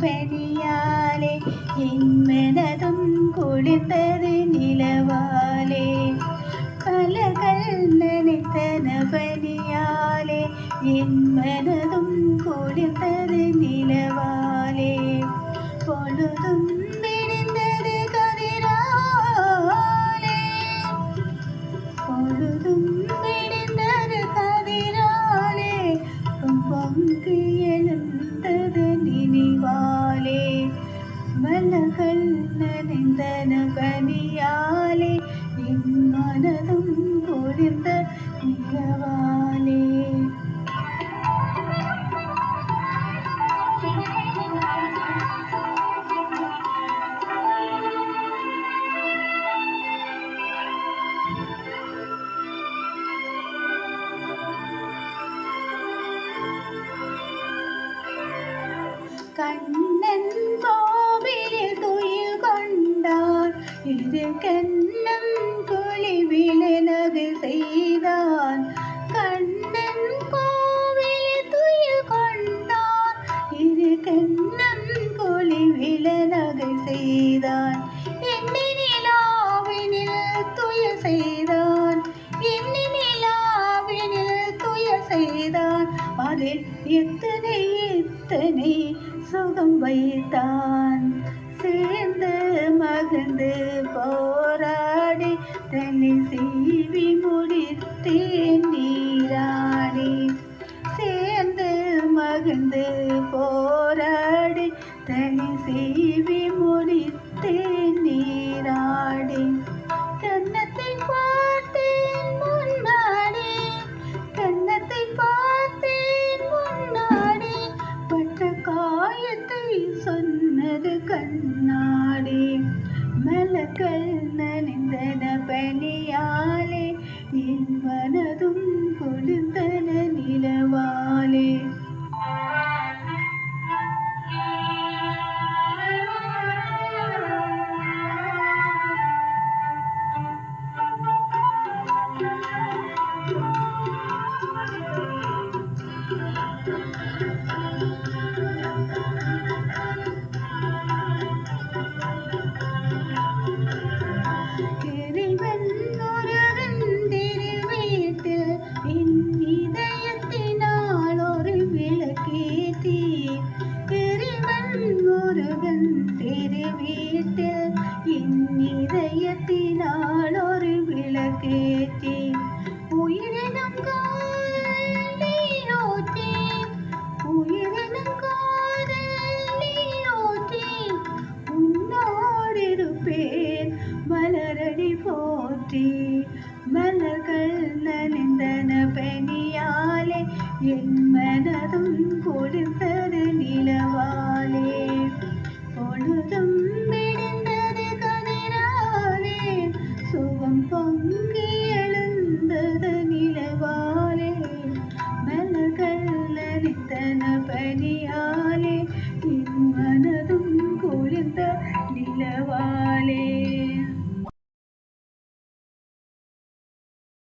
பெரியாலே என்மனதும் குளிர்ந்தது நிலவாலே பலகள் நினைத்தன பலியாலே என் நனைந்தன பனியாலே என் மனதும் குளிர்ந்த நிலவாலே இரு கண்ணம் குழிவிலனது செய்தான். கண்ணன் கோவில் துயில் கொண்டான். இரு கண்ணம் குழிவிலனது செய்தான். எண்ணி நிலாவினில் துயில் செய்தான். எண்ணி நிலாவினில் துயில் செய்தான். அதில் எத்தனை எத்தனை சுகம் வைத்தான். சேர்ந்து மகிழ்ந்து போராடி தனி சீவி முடித்தேன் நீராடி சேர்ந்து மகிழ்ந்து போராடி தனி சீவி சொன்னது கண்ணாடி. மலக்கள் நனைந்தன பனியாலே என் மனதும் விளக்கேத்தி உயிரினம் காலி உயிரினம் காதலியோற்றி உன்னோடிருப்பேன். மலரடி போற்றி மலர்கள் நலிந்தன பனியாலே என் மனதும் கொடுத்தது കുരുന്ത നിലവാലേ